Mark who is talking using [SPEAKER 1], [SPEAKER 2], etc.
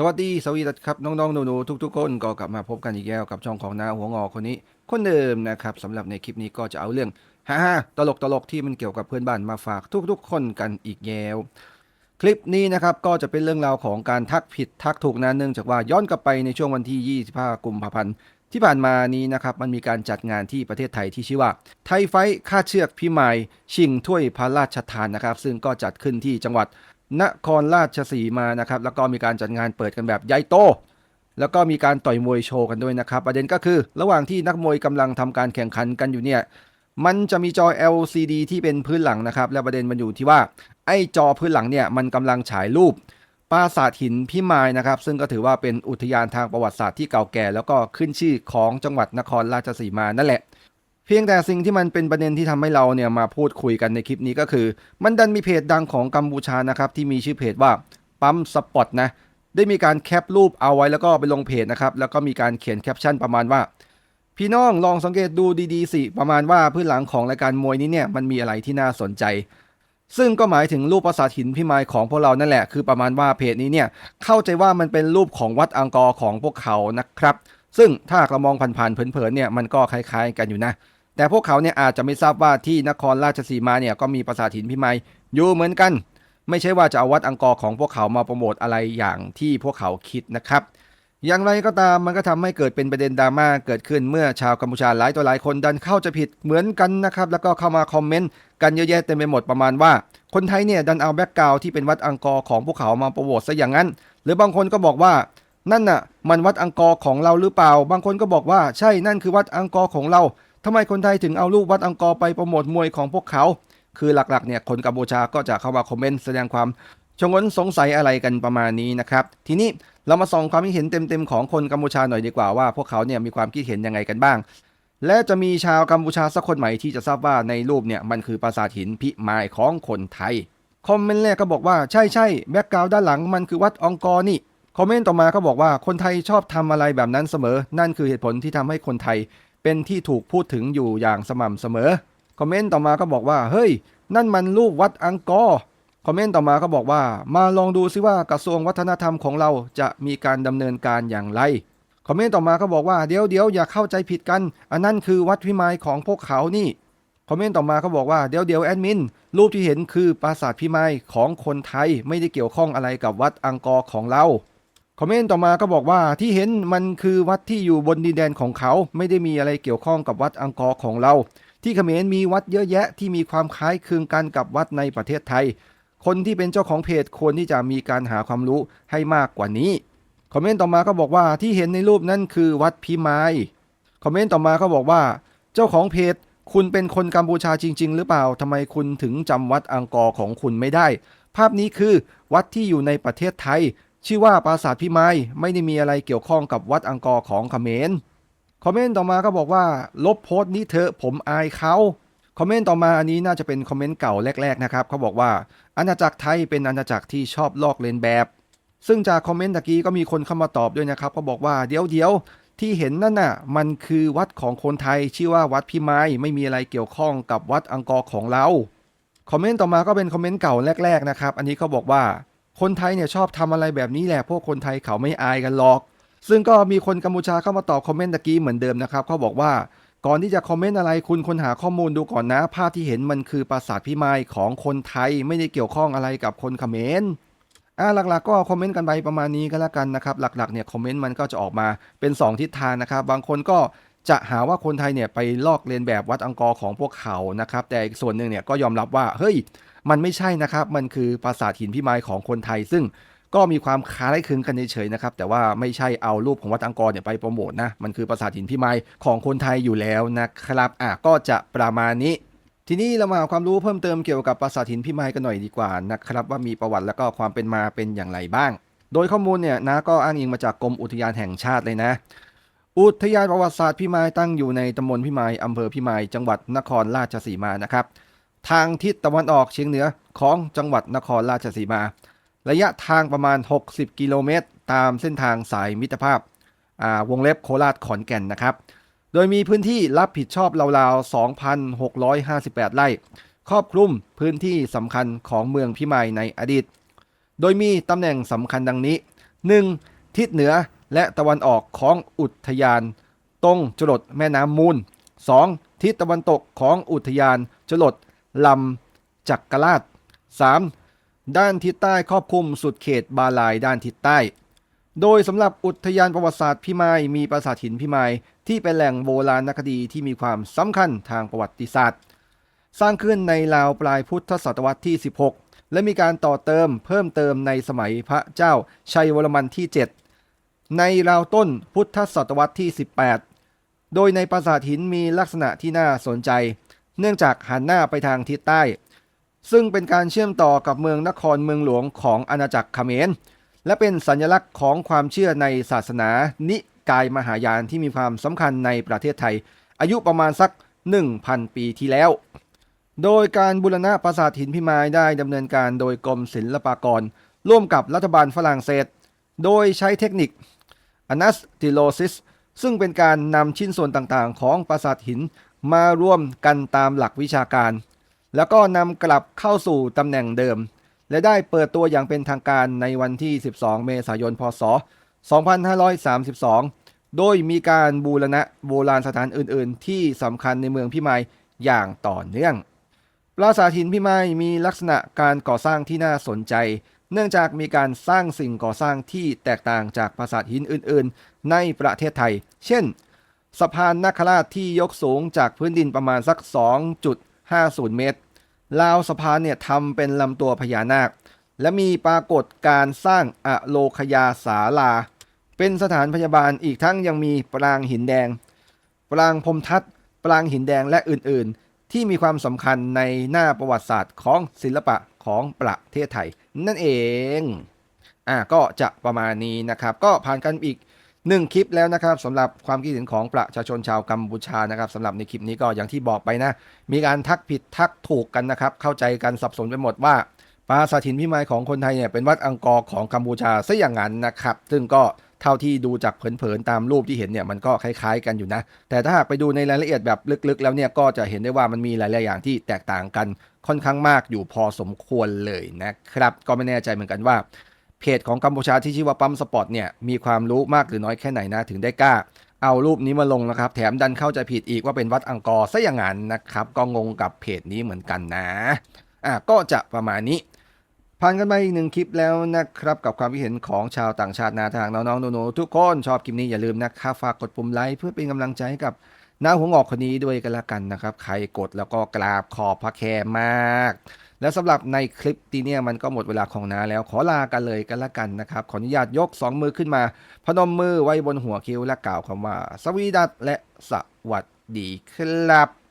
[SPEAKER 1] สวัสดีสวีดัสครับ น้องๆหนูๆทุก ๆ คนก็กลับมาพบกันอีกแล้วกับช่องของน้าหัวงอคนนี้ คนเดิมนะครับสำหรับในคลิปนี้ก็จะเอาเรื่องฮ่าๆตลกตลกที่มันเกี่ยวกับเพื่อนบ้านมาฝากทุกๆ คนกันอีกแล้ว คลิปนี้นะครับก็จะเป็นเรื่องราวของการทักผิดทักถูกนะเนื่องจากว่าย้อนกลับไปในช่วงวันที่ 25 กุมภาพันธ์ที่ผ่านมานี้นะครับมันมีการจัดงานที่ประเทศไทยที่ชื่อว่า ไทยไฟท์ค่าเชือกพิมายชิงถ้วยพระราชทานนะครับ ซึ่งก็จัดขึ้นที่จังหวัด นครราชสีมานะครับ แล้วก็มีการจัดงานเปิดกันแบบใหญ่โต แล้วก็มีการต่อยมวยโชว์กันด้วยนะครับ ประเด็นก็คือระหว่างที่นักมวยกำลังทำการแข่งขันกันอยู่เนี่ยมันจะมีจอ LCD ที่เป็นพื้นหลังนะครับ และประเด็นมันอยู่ที่ว่า ไอ้จอพื้นหลังเนี่ยมันกำลังฉายรูปปราสาทหินพิมายนะครับ ซึ่งก็ถือว่าเป็นอุทยานทางประวัติศาสตร์ที่เก่าแก่ แล้วก็ขึ้นชื่อของจังหวัดนครราชสีมานั่นแหละ เพียงแต่สิ่งที่มันเป็นประเด็นที่ทำให้เราเนี่ยมาพูดคุยกันในคลิปนี้ก็คือ มันดันมีเพจดังของกัมพูชานะครับที่มีชื่อเพจว่าปั๊มสปอตนะได้มีการแคปรูปเอาไว้แล้วก็ไปลงเพจนะครับแล้วก็มีการเขียนแคปชั่นประมาณว่า พี่น้องลองสังเกตดูดีๆสิประมาณว่าพื้นหลังของรายการมวยนี้เนี่ยมันมีอะไรที่น่าสนใจซึ่งก็หมายถึงรูปปราสาทหินพิมายของพวกเรานั่นแหละ คือประมาณว่าเพจนี้เนี่ยเข้าใจว่ามันเป็นรูปของวัดอังกอร์ของพวกเขานะครับ ซึ่งถ้าเรามองผ่านๆเผินๆเนี่ยมันก็คล้ายๆกันอยู่นะ แต่พวกเขาเนี่ยอาจจะไม่ทราบว่าที่นครราชสีมาเนี่ยก็มีปราสาทหินพิมายอยู่เหมือนกัน ไม่ใช่ว่าจะเอาวัดอังกอร์ของพวกเขามาโปรโมทอะไรอย่างที่พวกเขาคิดนะครับ อย่างไรก็ตามมันก็ทำให้เกิดเป็นประเด็นดราม่าเกิดขึ้นเมื่อชาวกัมพูชาหลายตัวหลายคนดันเข้าจะผิดเหมือนกันนะครับ แล้วก็เข้ามาคอมเมนต์กันเยอะแยะเต็มไปหมดประมาณว่า คนไทยเนี่ยดันเอาแบ็กกราวที่เป็นวัดอังกอร์ของพวกเขามาโปรโมทซะอย่างนั้น หรือบางคนก็บอกว่านั่นน่ะมันวัดอังกอร์ของเราหรือเปล่า บางคนก็บอกว่าใช่นั่นคือวัดอังกอร์ของเรา ทำไมคนไทยถึงเอารูปวัดอังกอร์ไปโปรโมทมวยของพวกเขา คือหลักๆเนี่ยคนกัมพูชาก็จะเข้ามาคอมเมนต์แสดงความชงนสงสัยอะไรกันประมาณนี้นะครับ ทีนี้เรามาส่องความคิดเห็นเต็มๆของคนกัมพูชาหน่อยดีกว่าว่าพวกเขาเนี่ยมีความคิดเห็นยังไงกันบ้าง และจะมีชาวกัมพูชาสักคนใหม่ที่จะทราบว่าในรูปเนี่ยมันคือปราสาทหินพิมายของคนไทย คอมเมนต์แรกก็บอกว่าใช่ใช่แบ็กกราวด้านหลังมันคือวัดองกอร์นี่ คอมเมนต์ต่อมาก็บอกว่าคนไทยชอบทำอะไรแบบนั้นเสมอ นั่นคือเหตุผลที่ทำให้คนไทย เป็นที่ถูกพูดถึงอยู่อย่างสม่ำเสมอ คอมเมนต์ต่อมาก็บอกว่า เฮ้ย นั่นมันรูปวัดอังกอร์ คอมเมนต์ต่อมาก็บอกว่า มาลองดูซิว่ากระทรวงวัฒนธรรมของเราจะมีการดำเนินการอย่างไร คอมเมนต์ต่อมาก็บอกว่าเดี๋ยวเดี๋ยวอย่าเข้าใจผิดกัน อันนั้นคือวัดพิมายของพวกเขานี่ คอมเมนต์ต่อมาก็บอกว่าเดี๋ยวเดี๋ยวแอดมิน รูปที่เห็นคือปราสาทพิมายของคนไทยไม่ได้เกี่ยวข้องอะไรกับวัดอังกอร์ของเรา คอมเมนต์ต่อมาก็บอกว่าที่เห็นมันคือวัดที่อยู่บนดินแดนของเขา ไม่ได้มีอะไรเกี่ยวข้องกับวัดอังกอร์ของเรา ที่เขมรมีวัดเยอะแยะที่มีความคล้ายคลึงกันกับวัดในประเทศไทย คนที่เป็นเจ้าของเพจควรที่จะมีการหาความรู้ให้มากกว่านี้คอมเมนต์ต่อมาก็บอกว่าที่เห็นในรูปนั่นคือวัดพิมายคอมเมนต์ต่อมาก็บอกว่า เจ้าของเพจคุณเป็นคนกัมพูชาจริง ๆ หรือเปล่าทำไมคุณถึงจำวัดอังกอร์ของคุณไม่ได้ ภาพนี้คือวัดที่อยู่ในประเทศไทย ชื่อว่าปราสาทพิมายไม่ได้มีอะไรเกี่ยวข้องกับวัดอังกอร์ของเขมรคอมเมนต์ต่อมาก็บอกว่า ลบโพสต์นี้เถอะผมอายเขาคอมเมนต์ต่อมาอันนี้น่าจะเป็นคอมเมนต์เก่าแรกๆนะครับเขาบอกว่าอาณาจักรไทยเป็นอาณาจักรที่ชอบลอกเลียนแบบ ซึ่งจากคอมเมนต์ตะกี้ก็มีคนเข้ามาตอบด้วยนะครับเขาบอกว่าเดี๋ยวเดี๋ยวที่เห็นนั่นน่ะมันคือวัดของคนไทยชื่อว่าวัดพิมายไม่มีอะไรเกี่ยวข้องกับวัดอังกอร์ของเราคอมเมนต์ต่อมาก็เป็นคอมเมนต์เก่าแรกๆนะครับอันนี้เขาบอกว่า คนไทยเนี่ยชอบทำอะไรแบบนี้แหละพวกคนไทยเขาไม่อายกันหรอก ซึ่งก็มีคนกัมพูชาเข้ามาตอบคอมเมนต์ตะกี้เหมือนเดิมนะครับเขาบอกว่าก่อนที่จะคอมเมนต์อะไรคุณค้นหาข้อมูลดูก่อนนะ ภาพที่เห็นมันคือปราสาทพิมายของคนไทยไม่ได้เกี่ยวข้องอะไรกับคนเขมรอ่าหลักๆ ก็คอมเมนต์กันไปประมาณนี้ก็แล้วกันนะครับ หลักๆเนี่ยคอมเมนต์มันก็จะออกมาเป็น 2 ทิศทางนะครับ บางคนก็ จะหาว่าคนไทยเนี่ยไปลอกเลียนแบบวัดอังกอร์ของพวกเขานะครับ แต่อีกส่วนหนึ่งเนี่ยก็ยอมรับว่าเฮ้ยมันไม่ใช่นะครับ มันคือปราสาทหินพิมายของคนไทย ซึ่งก็มีความคล้ายคลึงกันเฉยๆนะครับ แต่ว่าไม่ใช่เอารูปของวัดอังกอร์เนี่ยไปโปรโมทนะ มันคือปราสาทหินพิมายของคนไทยอยู่แล้วนะครับอะก็จะประมาณนี้ ทีนี้เรามาหาความรู้เพิ่มเติมเกี่ยวกับปราสาทหินพิมายกันหน่อยดีกว่านะครับ ว่ามีประวัติและก็ความเป็นมาเป็นอย่างไรบ้าง โดยข้อมูลเนี่ยนะก็อ้างอิงมาจากกรมอุทยานแห่งชาติเลยนะ อุทยานประวัติศาสตร์พิมายตั้งอยู่ในตำบลพิมายอำเภอพิมาย จังหวัดนครราชสีมานะครับ ทางทิศตะวันออกเฉียงเหนือของจังหวัดนครราชสีมา ระยะทางประมาณ 60 กิโลเมตร ตามเส้นทางสายมิตรภาพาวงเล็บโคราชขอนแก่นนะครับ โดยมีพื้นที่รับผิดชอบราวๆ 2,658 ไร่ ครอบคลุมพื้นที่สำคัญของเมืองพิมายในอดีต โดยมีตำแหน่งสำคัญดังนี้ 1. ทิศเหนือ และตะวันออกของอุทยาน ตรงจรดแม่น้ำมูล 2. ทิศตะวันตกของอุทยานจรดลำจักรราช 3. ด้านทิศใต้ครอบคลุมสุดเขตบาลายด้านทิศใต้ โดยสำหรับอุทยานประวัติศาสตร์พิมายมีปราสาทหินพิมายที่เป็นแหล่งโบราณคดีที่มีความสำคัญทางประวัติศาสตร์ สร้างขึ้นในราวปลายพุทธศตวรรษที่ 16 และมีการต่อเติมเพิ่มเติมในสมัยพระเจ้าชัยวรมันที่ 7 ในราวต้นพุทธศตวรรษที่ 18 โดยในปราสาทหินมีลักษณะที่น่าสนใจ เนื่องจากหันหน้าไปทางทิศใต้ ซึ่งเป็นการเชื่อมต่อกับเมืองนครเมืองหลวงของอาณาจักรเขมร และเป็นสัญลักษณ์ของความเชื่อในศาสนานิกายมหายานที่มีความสำคัญในประเทศไทย อายุประมาณสัก 1,000 ปีที่แล้ว โดยการบูรณะปราสาทหินพิมายได้ดำเนินการโดยกรมศิลปากร ร่วมกับรัฐบาลฝรั่งเศส โดยใช้เทคนิค Anastylosis ซึ่งเป็นการนำชิ้นส่วนต่างๆ ของปราสาทหินมาร่วมกันตามหลักวิชาการ แล้วก็นำกลับเข้าสู่ตำแหน่งเดิม และได้เปิดตัวอย่างเป็นทางการในวันที่ 12 เมษายน พศ 2532 โดยมีการบูรณะโบราณสถานอื่น ๆ ที่สำคัญในเมืองพิมายอย่างต่อเนื่อง ปราสาทหินพิมายมีลักษณะการก่อสร้างที่น่าสนใจ เนื่องจากมีการสร้างสิ่งก่อสร้างที่แตกต่างจากปราสาทหินอื่นๆ ในประเทศไทย เช่น สะพานนาคราชที่ยกสูงจากพื้นดินประมาณสัก 2.50 เมตรราวสะพานเนี่ยทำเป็นลำตัวพญานาค และมีปรากฏการสร้างอโลคยาสาลา เป็นสถานพยาบาลอีกทั้งยังมีปรางหินแดง ปรางพรมทัศน์ปรางหินแดงและอื่นๆ ที่มีความสำคัญในหน้าประวัติศาสตร์ของศิลปะ ของประเทศไทย นั่นเองอะก็จะประมาณนี้นะครับ ก็ผ่านกันอีกหนึ่งคลิปแล้วนะครับสำหรับความคิดเห็นของประชาชนชาวกัมพูชานะครับสำหรับในคลิปนี้ก็อย่างที่บอกไปนะ มีการทักผิดทักถูกกันนะครับ เข้าใจกันสับสนไปหมดว่าปราสาทหินพิมายของคนไทยเนี่ยเป็นวัดอังกอร์ของกัมพูชาซะอย่างนั้นนะครับ ซึ่งก็เท่าที่ดูจากเผินๆตามรูปที่เห็นเนี่ยมันก็คล้ายๆกันอยู่นะ แต่ถ้าหากไปดูในรายละเอียดแบบลึกๆ แล้วเนี่ยก็จะเห็นได้ว่ามันมีหลายๆอย่างที่แตกต่างกัน ค่อนข้างมากอยู่พอสมควรเลยนะครับ ก็ไม่แน่ใจเหมือนกันว่า เพจของกัมพูชาที่ชื่อว่าปั๊มสปอร์ตเนี่ยมีความรู้มากหรือน้อยแค่ไหนนะถึงได้กล้า เอารูปนี้มาลงนะครับ แถมดันเข้าใจผิดอีกว่าเป็นวัดอังกอร์ซะอย่างนั้นนะครับ ก็งงกับเพจนี้เหมือนกันนะอะก็จะประมาณนี้ผ่านกันมาอีกหนึ่งคลิปแล้วนะครับ กับความคิดเห็นของชาวต่างชาตินาทางน้องๆหนูๆทุกคนชอบคลิปนี้อย่าลืมนะครับฝากกดปุ่มไลค์เพื่อเป็นกำลังใจให้กับ น้าหัวงอกคนนี้ด้วยกันละกันนะครับ ใครกดแล้วก็กราบขอบพระแคมาก และสำหรับในคลิปนี้เนี่ยมันก็หมดเวลาของน้าแล้วขอลากันเลยกันละกันนะครับ ขออนุญาตยก 2 มือขึ้นมา พนมมือไว้บนหัวคิ้วและกล่าวคำว่า สวีดัตและสวัสดีครับ